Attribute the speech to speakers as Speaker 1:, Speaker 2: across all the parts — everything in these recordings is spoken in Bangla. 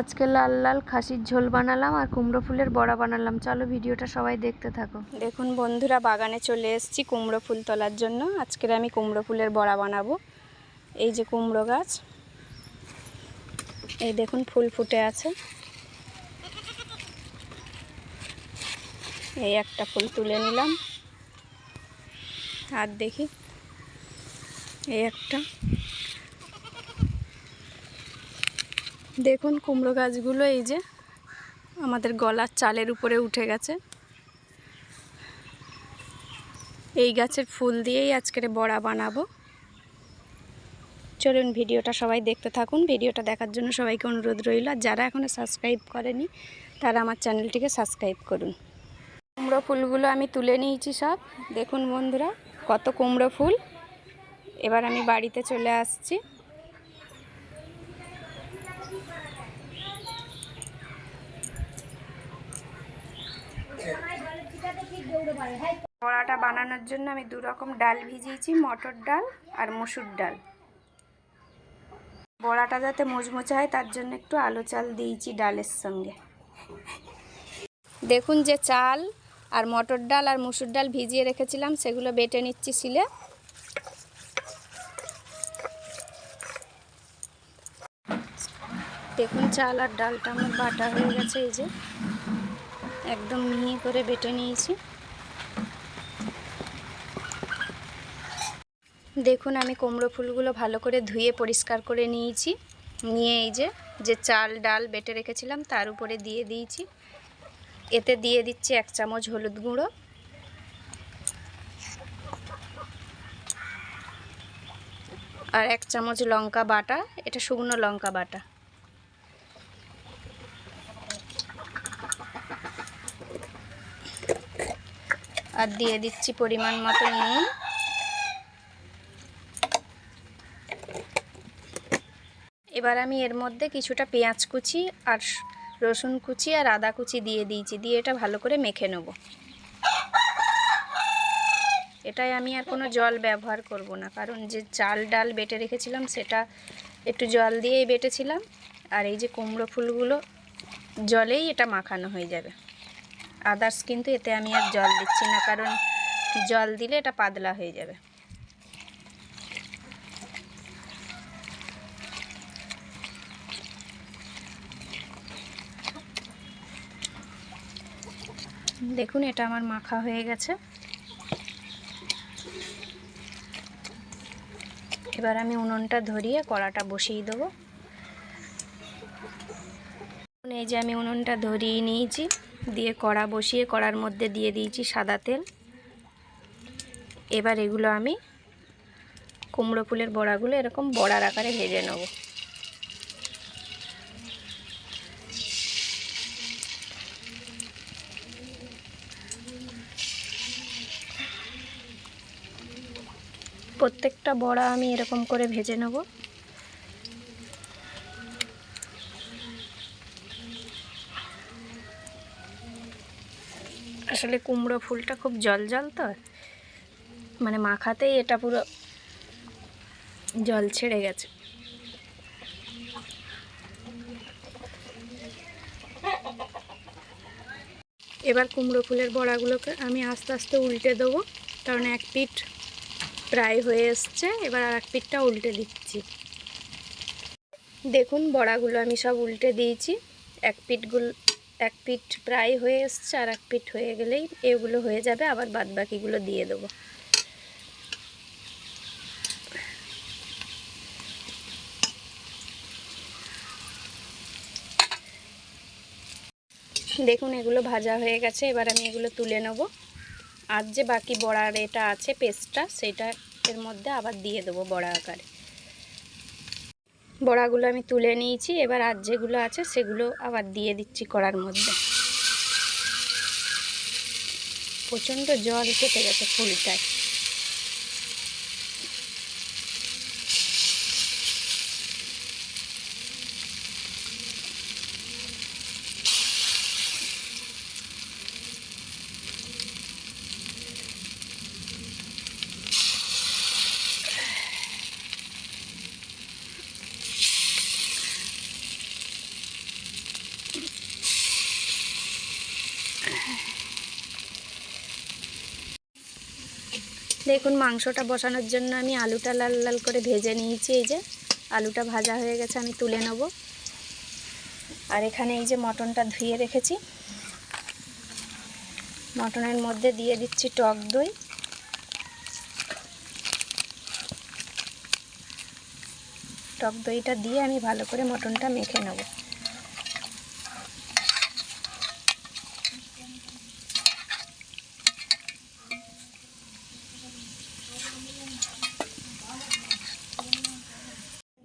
Speaker 1: আজকে লাল লাল খাসির ঝোল বানালাম আর কুমড়ো ফুলের বড়া বানালাম। চলো ভিডিওটা সবাই দেখতে থাকো।
Speaker 2: দেখুন বন্ধুরা, বাগানে চলে এসেছি কুমড়ো ফুল তোলার জন্য। আজকের আমি কুমড়ো ফুলের বড়া বানাবো। এই যে কুমড়ো গাছ, এই দেখুন ফুল ফুটে আছে। এই একটা ফুল তুলে নিলাম। আর দেখি, এই একটা। দেখুন কুমড়ো গাছগুলো এই যে আমাদের গলার চালের উপরে উঠে গেছে। এই গাছের ফুল দিয়েই আজকের বড়া বানাবো। চলুন ভিডিওটা সবাই দেখতে থাকুন। ভিডিওটা দেখার জন্য সবাইকে অনুরোধ রইল। আর যারা এখনও সাবস্ক্রাইব করেনি, তারা আমার চ্যানেলটিকে সাবস্ক্রাইব করুন। কুমড়ো ফুলগুলো আমি তুলে নিয়েছি সব। দেখুন বন্ধুরা, কত কুমড়ো ফুল। এবার আমি বাড়িতে চলে আসছি। বড়াটা বানানোর জন্য আমি দু রকম ডাল ভিজিয়েছি, মটর ডাল আর মসুর ডাল। বড়াটা যাতে মুচমুচে হয়, তার জন্য একটু আলো চাল দিয়েছি ডালের সঙ্গে। দেখুন যে চাল আর মটর ডাল আর মুসুর ডাল ভিজিয়ে রেখেছিলাম, সেগুলো বেটে নিচ্ছি শিলে। দেখুন চাল আর ডালটা আমার বাটা হয়ে গেছে, এই যে। একদম মিহি করে বেটে নিয়েছি। দেখুন, আমি কুমড়ো ফুলগুলো ভালো করে ধুয়ে পরিষ্কার করে নিয়েছি। নিয়ে এই যে যে চাল, ডাল বেটে রেখেছিলাম, তার উপরে দিয়ে দিয়েছি। এতে দিয়ে দিচ্ছি এক চামচ হলুদ গুঁড়ো। আর এক চামচ লঙ্কা বাটা, এটা শুকনো লঙ্কা বাটা। আর দিয়ে দিচ্ছি পরিমাণ মতো নুন। এবার আমি এর মধ্যে কিছুটা পেঁয়াজ কুচি আর রসুন কুচি আর আদা কুচি দিয়ে দিয়েছি, দিয়ে এটা ভালো করে মেখে নেব। এটাই আমি আর কোনো জল ব্যবহার করব না, কারণ যে চাল ডাল বেটে রেখেছিলাম সেটা একটু জল দিয়েই বেটেছিলাম, আর এই যে কুমড়ো ফুলগুলো জলেই এটা মাখানো হয়ে যাবে। আদার্স কিন্তু এতে আমি আর জল দিচ্ছি না, কারণ জল দিলে এটা পাতলা হয়ে যাবে। দেখুন, এটা আমার মাখা হয়ে গেছে। এবার আমি উনুনটা ধরিয়ে কড়াটা বসিয়ে দেবো। এই যে আমি উনুনটা ধরিয়ে নিয়েছি, দিয়ে কড়া বসিয়ে কড়ার মধ্যে দিয়ে দিয়েছি সাদা তেল। এবার এগুলো আমি কুমড়ো ফুলের বড়াগুলো এরকম বড়ার আকারে ভেজে নেব। প্রত্যেকটা বড়া আমি এরকম করে ভেজে নেব। আসলে কুমড়ো ফুলটা খুব জল জল তো মানে মাখাতেই এটা পুরো জল ছেড়ে গেছে। এবার কুমড়ো ফুলের বড়াগুলোকে আমি আস্তে আস্তে উল্টে দেবো, কারণ এক পিঠ প্রায় হয়ে এসছে, এবার আর এক পিঠটা উল্টে দিচ্ছি। দেখুন, বড়াগুলো আমি সব উল্টে দিয়েছি। এক পিঠগুলো, এক পিঠ প্রায় হয়ে এসছে, আর এক পিঠ হয়ে গেলেই এগুলো হয়ে যাবে। আবার বাদ বাকিগুলো দিয়ে দেবো। দেখুন, এগুলো ভাজা হয়ে গেছে। এবার আমি এগুলো তুলে নেব। আর যে বাকি বড়ার এটা আছে, পেস্টটা, সেটা এর মধ্যে আবার দিয়ে দেবো বড়া আকারে। বড়াগুলো আমি তুলে নিয়েছি, এবার আর যেগুলো আছে সেগুলো আবার দিয়ে দিচ্ছি কড়ার মধ্যে। প্রচণ্ড জল কেটে গেছে ফুলটায়। দেখুন, মাংসটা বসানোর জন্য আমি আলুটা লাল লাল করে ভেজে নিয়েছি। এই যে আলুটা ভাজা হয়ে গেছে, আমি তুলে নেব। আর এখানে এই যে মটনটা ধুয়ে রেখেছি। মটনের মধ্যে দিয়ে দিচ্ছি টক দই। টক দইটা দিয়ে আমি ভালো করে মটনটা মেখে নেব।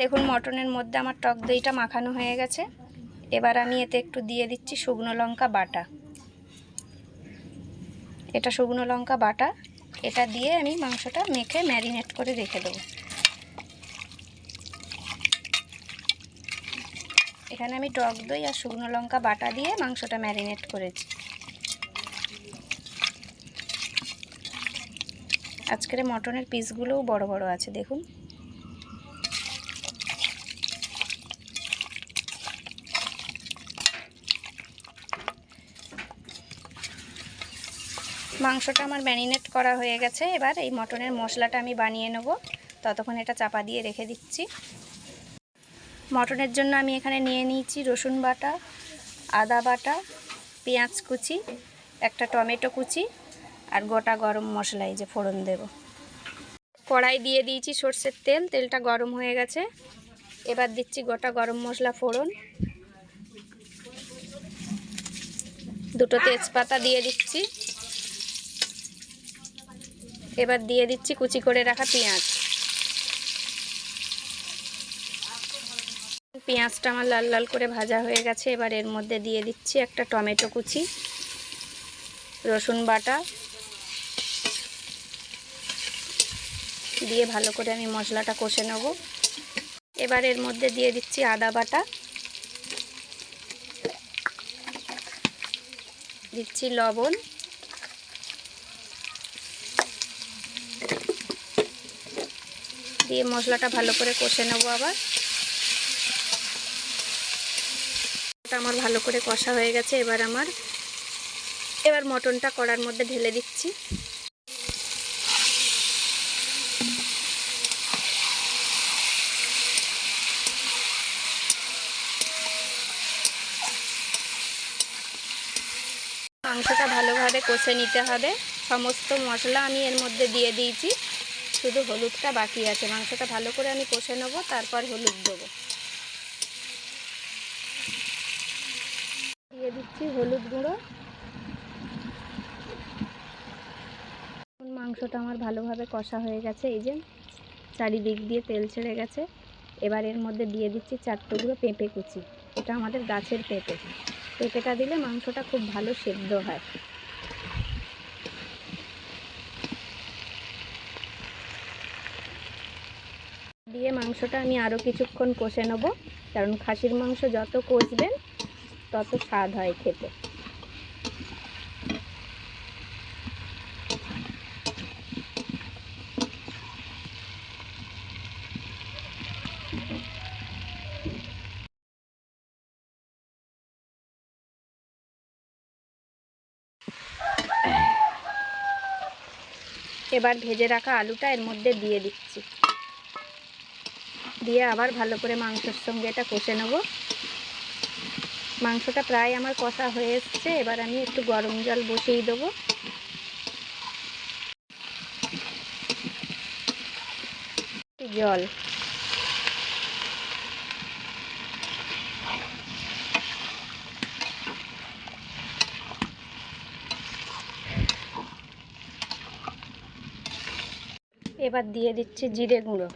Speaker 2: দেখুন, মটনের মধ্যে আমার টক দইটা মাখানো হয়ে গেছে। এবার আমি এতে একটু দিয়ে দিচ্ছি শুকনো লঙ্কা বাটা। এটা শুকনো লঙ্কা বাটা, এটা দিয়ে আমি মাংসটা মেখে ম্যারিনেট করে রেখে দেবো। এখানে আমি টক দই আর শুকনো লঙ্কা বাটা দিয়ে মাংসটা ম্যারিনেট করেছি। আজকের মটনের পিসগুলোও বড় বড় আছে, দেখুন। মাংসটা আমার ম্যারিনেট করা হয়ে গেছে। এবার এই মটনের মশলাটা আমি বানিয়ে নেব। ততক্ষণ এটা চাপা দিয়ে রেখে দিচ্ছি। মটনের জন্য আমি এখানে নিয়ে নিয়েছি রসুন বাটা, আদা বাটা, পেঁয়াজ কুচি, একটা টমেটো কুচি আর গোটা গরম মশলা এই যে ফোড়ন দেব। কড়াই দিয়ে দিয়েছি সর্ষের তেল, তেলটা গরম হয়ে গেছে। এবার দিচ্ছি গোটা গরম মশলা ফোড়ন। দুটো তেজপাতা দিয়ে দিচ্ছি। এবার দিয়ে দিচ্ছি কুচি করে রাখা পেঁয়াজ। পেঁয়াজটা আমার লাল লাল করে ভাজা হয়ে গেছে, এবার এর মধ্যে দিয়ে দিচ্ছি একটা টমেটো কুচি, রসুন বাটা। দিয়ে ভালো করে আমি মশলাটা কষে নেব। এবার এর মধ্যে দিয়ে দিচ্ছি আদা বাটা। দিচ্ছি লবণ। দিয়ে মশলাটা ভালো করে কষে নেব আবার। আমার ভালো করে কষা হয়ে গেছে, এবার আমার, এবার মটনটা কড়ার মধ্যে ঢেলে দিচ্ছি। মাংসটা ভালোভাবে কষে নিতে হবে। সমস্ত মশলা আমি এর মধ্যে দিয়ে দিয়েছি। শুধু হলুদটা বাকি আছে। মাংসটা ভালো করে আমি কষে নেব, তারপর হলুদ দেবো। দিয়ে দিচ্ছি হলুদ গুঁড়ো। মাংসটা আমার ভালোভাবে কষা হয়ে গেছে, এই যে চারিদিক দিয়ে তেল ছেড়ে গেছে। এবার এর মধ্যে দিয়ে দিচ্ছি চার টুকরো পেঁপে কুচি। এটা আমাদের গাছের পেঁপে। পেঁপেটা দিলে মাংসটা খুব ভালো সেদ্ধ হয় দিয়ে মাংসটা আমি আরও কিছুক্ষণ কষে নেব। কারণ খাসির মাংস যত কষবেন, তত স্বাদ হয় খেতে। এবার ভেজে রাখা আলুটা এর মধ্যে দিয়ে দিচ্ছি। দিয়ে আবার ভালো করে মাংসের সঙ্গে এটা কষে নেব। মাংসটা প্রায় আমার কষা হয়ে এসছে, এবার আমি একটু গরম জল বসিয়ে দেবো। জল। এবার দিয়ে দিচ্ছি জিরে গুঁড়ো।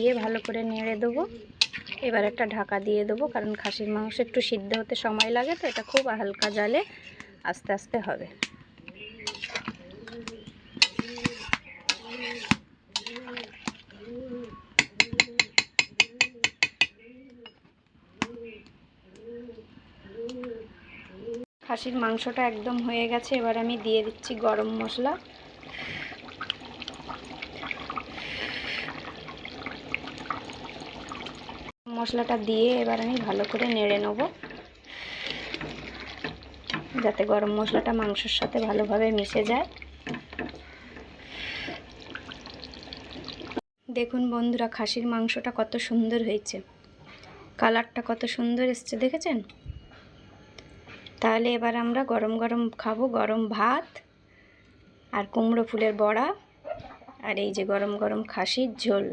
Speaker 2: দিয়ে ভালো করে নেড়ে দেবো। এবার একটা ঢাকা দিয়ে দেবো, কারণ খাসির মাংস একটু সিদ্ধ হতে সময় লাগে, তো এটা খুব হালকা জালে আস্তে আস্তে হবে। খাসির মাংসটা একদম হয়ে গেছে, এবার আমি দিয়ে দিচ্ছি গরম মশলা। মশলাটা দিয়ে এবার আমি ভালো করে নেড়ে নেব। যাতে গরম মশলাটা মাংসের সাথে ভালোভাবে মিশে যায়। দেখুন বন্ধুরা, খাসির মাংসটা কত সুন্দর হয়েছে। কালারটা কত সুন্দর এসছে, দেখেছেন? তাহলে এবার আমরা গরম গরম খাব, গরম ভাত আর কুমড়ো ফুলের বড়া আর এই যে গরম গরম খাসির ঝোল।